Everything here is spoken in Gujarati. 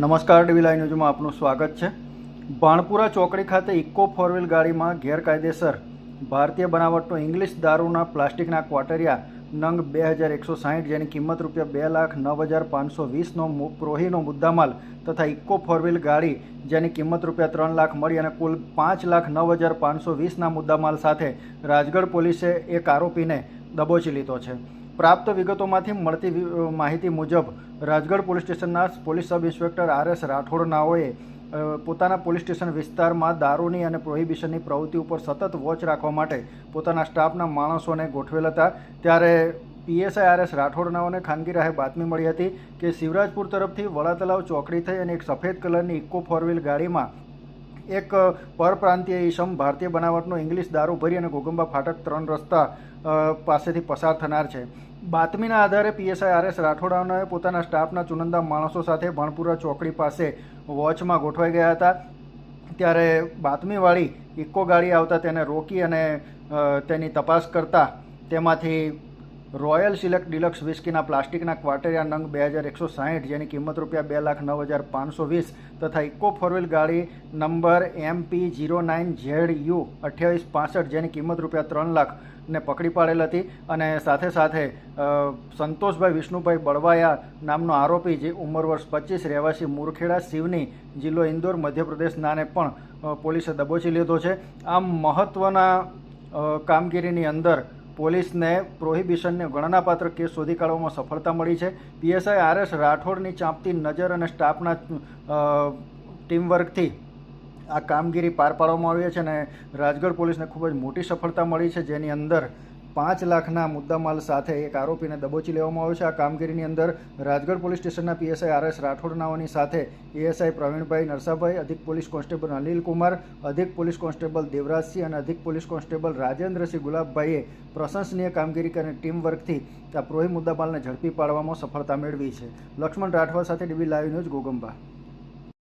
નમસ્કાર ડીવી લાઈવ ન્યૂઝમાં આપનું સ્વાગત છે. ભાણપુરા ચોકડી ખાતે ઇકો ફોર વ્હીલ ગાડીમાં ગેરકાયદેસર ભારતીય બનાવટનો ઇંગ્લિશ દારૂના પ્લાસ્ટિકના ક્વાટરિયા નંગ બે હજાર એકસો સાહીઠ જેની કિંમત રૂપિયા બે લાખ નવ હજાર પાંચસો વીસનો પ્રોહીનો મુદ્દામાલ તથા ઇકો ફોર વ્હીલ ગાડી જેની કિંમત રૂપિયા ત્રણ લાખ મળી અને કુલ પાંચ લાખ નવ હજાર પાંચસો વીસના મુદ્દામાલ સાથે રાજગઢ પોલીસે એક આરોપીને દબોચી લીધો છે. પ્રાપ્ત વિગતોમાંથી મળતી માહિતી મુજબ, રાજગઢ પોલીસ સ્ટેશનના police sub inspector R S રાઠોડનાઓએ પોતાના પોલીસ સ્ટેશન વિસ્તારમાં દારૂની અને પ્રોહિબિશનની પ્રવૃત્તિ ઉપર સતત વોચ રાખવા માટે પોતાના સ્ટાફના માણસોને ગોઠવેલ હતા. ત્યારે પીએસઆઈ આર એસ રાઠોડનાઓને ખાનગી રાહે બાતમી મળી હતી કે, શિવરાજપુર તરફથી વડા તલાવ ચોકડી થઈ અને એક સફેદ કલરની ઇકો ફોર વ્હીલ ગાડીમાં એક પરપ્રાંતીય ઈસમ ભારતીય બનાવટનો ઇંગ્લિશ દારૂ ભરી અને ઘોગંબા ફાટક ત્રણ રસ્તા પાસેથી પસાર થનાર છે. બાતમીના આધારે પીએસઆઈ આર એસ રાઠોડાઓએ પોતાના સ્ટાફના ચુનંદા માણસો સાથે ભણપુરા ચોકડી પાસે વોચમાં ગોઠવાઈ ગયા હતા. ત્યારે બાતમીવાળી ઇકો ગાડી આવતા તેને રોકી અને તેની તપાસ કરતા તેમાંથી રોયલ સિલેક્ટ ડિલક્સ વિસ્કીના પ્લાસ્ટિકના ક્વાટેરિયા નંગ બે હજાર એકસો સાહીઠ, જેની કિંમત રૂપિયા બે લાખ નવ હજાર પાંચસો વીસ તથા ઇકો ફોર ગાડી number MP zero nine Z U અઠ્યાવીસ પાસઠ, જેની કિંમત રૂપિયા ત્રણ લાખ ને પકડી પાડેલ હતી. અને સાથે સાથે સંતોષભાઈ વિષ્ણુભાઈ બળવાયા નામનો આરોપી જે ઉંમર વર્ષ પચીસ, રહેવાસી મુરખેડા શિવની જિલ્લો ઇન્દોર મધ્યપ્રદેશ નાને પણ પોલીસે દબોચી લીધો છે. આમ મહત્ત્વના કામગીરીની અંદર પોલીસને પ્રોહિબિશનને ગણનાપાત્ર કેસ શોધી કાઢવામાં સફળતા મળી છે. પીએસઆઈ આર એસ રાઠોડની ચાંપતી નજર અને સ્ટાફના ટીમવર્કથી આ કામગીરી પાર પાડવામાં આવી છે અને રાજગઢ પોલીસને ખૂબ જ મોટી સફળતા મળી છે, જેની અંદર પાંચ લાખના મુદ્દામાલ સાથે એક આરોપીને દબોચી લેવામાં આવ્યો છે. આ કામગીરીની અંદર રાજગઢ પોલીસ સ્ટેશનના પીએસઆઈ આર એસ રાઠોડનાઓની સાથે એએસઆઈ પ્રવીણભાઈ નરસાભાઈ, અધિક પોલીસ કોન્સ્ટેબલ અનિલ કુમાર, અધિક પોલીસ કોન્સ્ટેબલ દેવરાજસિંહ અને અધિક પોલીસ કોન્સ્ટેબલ રાજેન્દ્રસિંહ ગુલાબભાઈએ પ્રશંસનીય કામગીરી અને ટીમ વર્કથી આ પ્રોહી મુદ્દામાલને ઝડપી પાડવામાં સફળતા મેળવી છે. લક્ષ્મણ રાઠવા સાથે ડીબી લાઈવ ન્યૂઝ ગોગંબા.